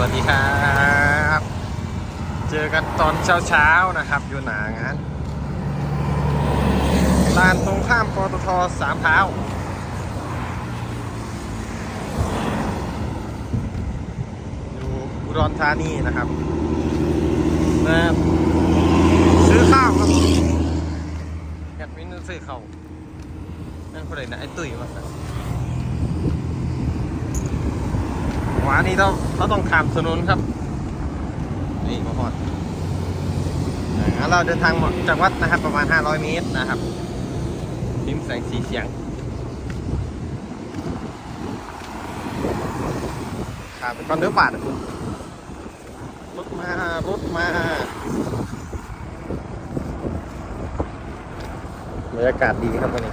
วัสดีครับ เจอกันตอนเช้าๆนะครับ อยู่หนางานลานตรงข้ามปตทสามเท้าอยู่อุดรธานีนะครับมาซื้อข้าวครับแอยากมีเงินซื้อข้าวนั่นคนไหนนะไอ้ตุ้ยวะ หวานี่ต้องเขาต้องข้ามถนนครับ นี่มาพอดเราเดินทางจากวัดนะครับประมาณ 500 เมตรนะครับพิมแสงสีเสียงขามไปก่อนเดือปาดรถมารถมาบรรยากาศดีครับวันนี้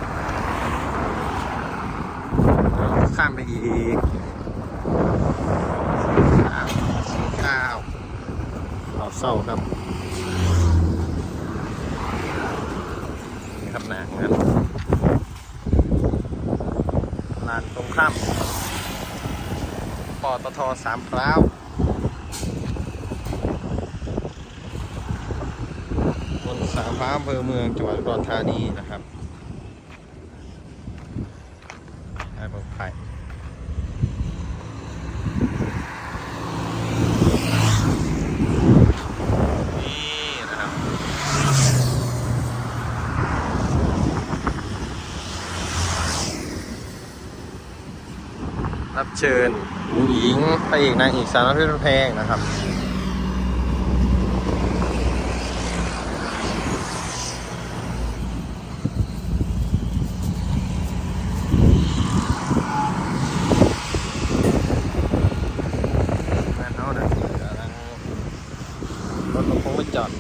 ข้ามไปอีก ข้าวเอาเศร้าครับนี่ครับหนังนั้นลานตรงข้ามปตทสามพร้าวบนสามพร้าวอำเภอเมืองจังหวัดอุดรธานีนะครับให้เบิกไผ่ นี่นะครับ รับเชิญผู้หญิงพระเอกนางเอกสาวน้อยเพชรแพงนะครับ งานเขาเนี่ยกำลังรถลงคงไปจอด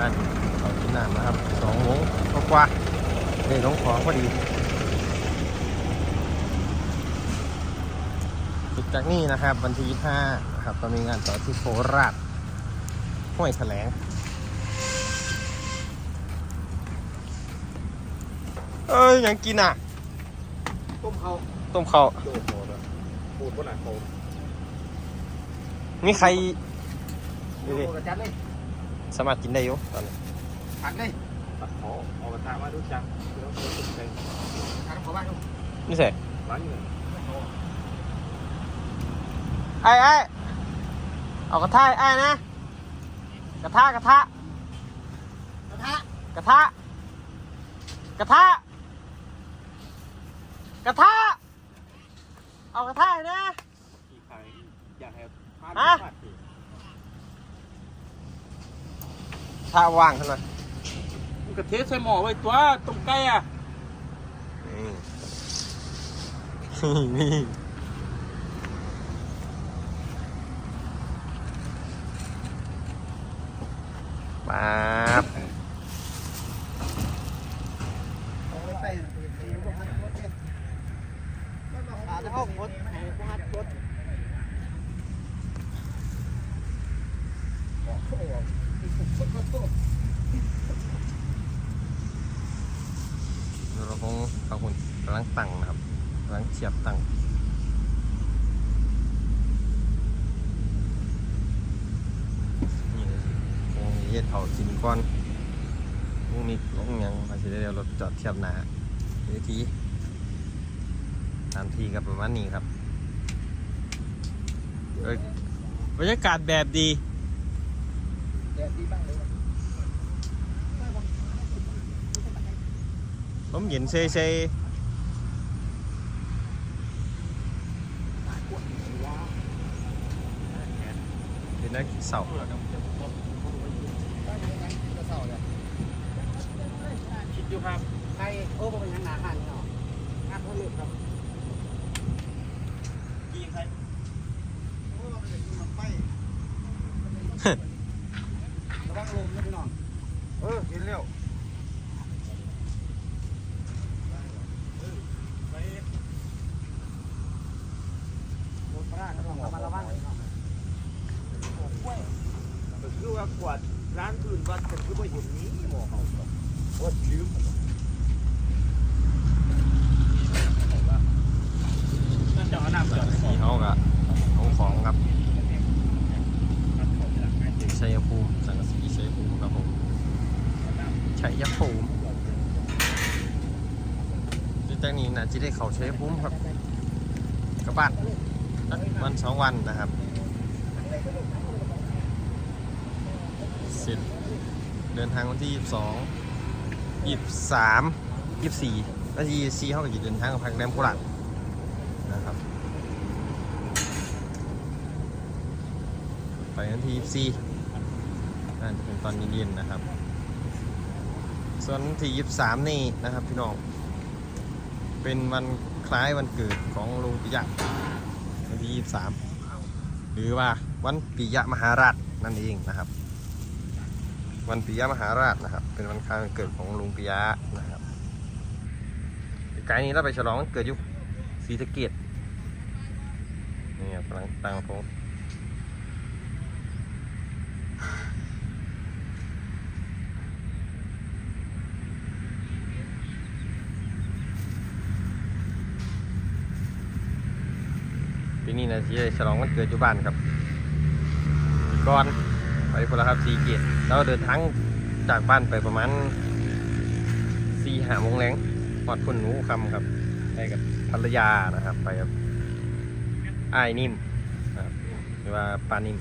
อะเขากินน้ำนะครับสองโมงกว่าๆนี่ลงของพอดีจุดจากนี้นะครับ วันที่25นะครับก็มีงานต่อที่โคราชห้วยแถลงเอ้ยยังกินอะ ต้มเขาต้มข้าวโดดโดดอะปูดบนหนังเขามีใครโดดกระจัดเลย สามารถกินได้อยู่ตอนนี้ผัดเลยตัดขอเอากระทะมาดูจังเดี๋ยวเราตุ้มใจผัดขอบ้านดูนี่ใส่ร้านอยู่ไหนไอ้ไอ้เอากระทะไอ้นะ กระทะกระทะกระทะกระทะกระทะกระทะเอากระทะให้นะขี่ไข่อยากให้พาดฮะ พาดสิ ถ้าว่างขึ้นมามันกระเทศใส่หม้อไว้ตัวต้มไก่อะนี่นี่ป๊าบ จะห้องรถพัดรถ เราคงฟังคุณกำลังตั้งนะครับกำลังเฉียบตั้งนี่เลยคงเย็ดเอากินก่อนพรุ่งนี้ลงยังมาสิได้เดี๋ยวรถจอดเทียบหนาเวทีตามทีกับประมาณนี้ครับบรรยากาศแบบดีแดดดีบ้าง เลยลมเย็นเซ่เซ่เห็นนักเสาคิดอยู่ครับใครโอ้เป็นยังหนาหันเนาะงานเขาเลือกครับยิงใครโอ้เราไปกินหนังไฟระวังลมนะพี่น้องเออเห็นแล้วรถพระราชระวังระวังคือว่ากวาดร้า ที่ได้เขาเอาน้ำจอดสีเขากับของของครับชัยภูมิสังกะสีชัยภูมิครับผมชัยภูมิจุดจากนี้นะจะได้เขาชัยภูมิครับกระบาดสักวันสองวันนะครับเสร็จเดินทางวันที่ 22 23 24แล้วที่24เขาก็จะเดินทางกับพักแรมโคราชนะครับ ไปวันที่24น่าจะเป็นตอนเย็นๆนะครับ ส่วนวันที่23นี่นะครับพี่น้อง เป็นวันคล้ายวันเกิดของลุงปิยะวันที่23หรือว่าวันปิยะมหาราชนั่นเองนะครับ วันปิยะมหาราชนะครับ เป็นวันคล้ายวันเกิดของลุงปิยะนะครับไกลนี้เราไปฉลองวันเกิดยุคศรีสะเกดนี่ครับกำลังตั้งโพงปีนี้นะที่ได้ฉลองวันเกิดอยู่บ้านครับก่อน ไปพนละครับสีเกียรติเราเดินทางจากบ้านไปประมาณสี่หาโมงแรงพอดพุ่นหนูคำครับไปกับภรรยานะครับ ไปกับอ้ายนิ่มนะครับหรือว่าปานิ่ม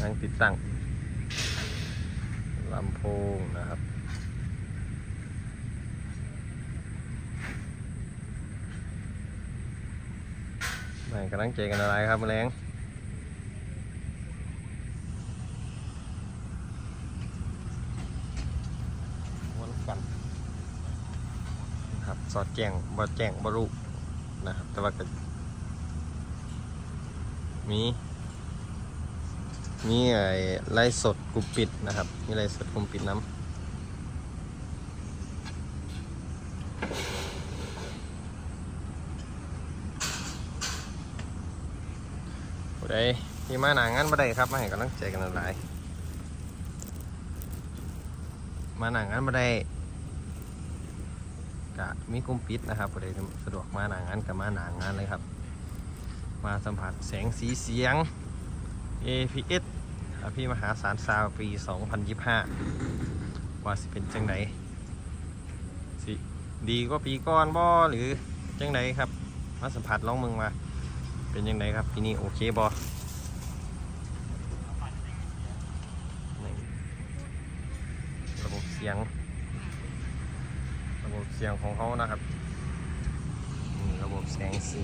นั่งติดตั้งลำโพงนะครับ ไม่ กำลังใจกันอะไรครับแมลงวนกันนะครับสอดแจงบอแจงบรุนะครับ แต่ว่าก็มีมีไอ้ไล่สดกลุ่มปิดนะครับ มีไล่สดกลุ่มปิดน้ำ ผู้ใดที่มาหนางานบ่ได้ครับมาให้กำลังใจกันหลายมาหนางานบ่ได้กะมีกลุ่มปิดนะครับผู้ใดสะดวกมาหนางานกับมาหนางานเลยครับ มาสัมผัสแสงสีเสียง APS อภิมหาสารซาวปี 2025 ว่าสิเป็นจังไดสิดีกว่าปีก่อนบ่หรือจังไดครับ มาสัมผัสลองมึงมา เป็นยังไงครับปีนี้โอเคบอระบบเสียง ระบบเสียงของเขานะครับระบบแสงสี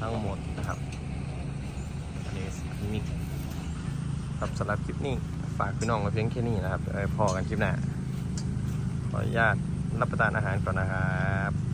ทั้งหมดนะครับอันนี้นิกครับสำหรับคลิปนี้ ฝากพี่น้องมาเพียงแค่นี้นะครับพอกันคลิปหน้าขออนุญาตรับประทานอาหารก่อนนะครับ